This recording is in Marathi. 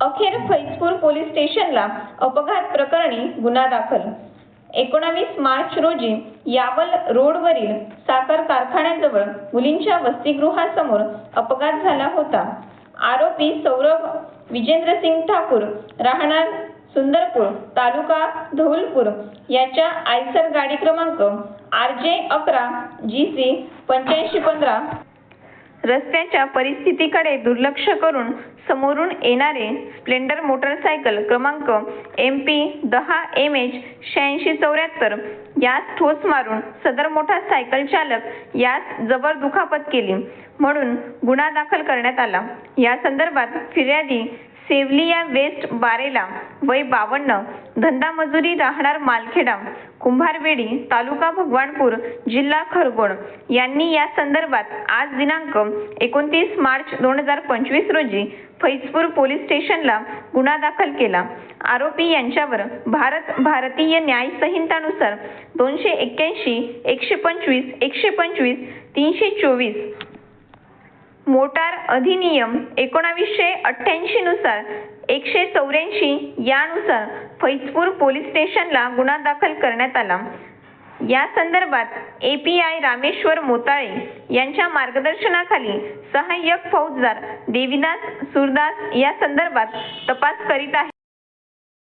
अखेर फैजपूर पोलीस स्टेशनला अपघात प्रकरणी गुन्हा दाखल. एकोणावीस मार्च रोजी यावल रोडवरील साखर कारखान्याजवळ मुलींच्या वसतिगृहासमोर अपघात झाला होता. आरोपी सौरभ विजेंद्रसिंग ठाकूर राहणार सुंदरपूर तालुका धौलपूर याच्या आयसर गाडी क्रमांक आर जे अकरा जी सी पंच्याऐंशी पंधरा रस्त्याच्या परिस्थितीकडे दुर्लक्ष करून समोरून येणारे स्प्लेंडर मोटरसायकल क्रमांक एम पी दहा एम एच शहाऐंशी चौऱ्याहत्तर यास ठोस मारून सदर मोठा सायकल चालक यास जबर दुखापत केली. म्हणून गुन्हा दाखल करण्यात आला. या संदर्भात फिर्यादी सेवलिया वेस्ट बारेला वय बावन्न. धंदा मजुरी राहणार मालखेडा. कुंभारवेडी तालुका भगवानपूर जिल्हा खरगोण. यांनी या संदर्भात आज दिनांक एकोणतीस मार्च दोन हजार पंचवीस रोजी फैजपूर पोलीस स्टेशनला गुन्हा दाखल केला. आरोपी यांच्यावर भारत भारतीय न्याय संहितानुसार दोनशे एक्क्याऐंशी एकशे पंचवीस एकशे पंचवीस तीनशे चोवीस मोटार अधिनियम एकोणावीसशे अठ्ठ्याऐंशी नुसार एकशे चौऱ्याऐंशी यानुसार फैजपूर पोलीस स्टेशनला गुन्हा दाखल करण्यात आला. या संदर्भात A P I Rameshwar Motale यांच्या मार्गदर्शनाखाली सहाय्यक फौजदार देविदास सुरदास या संदर्भात तपास करीत आहे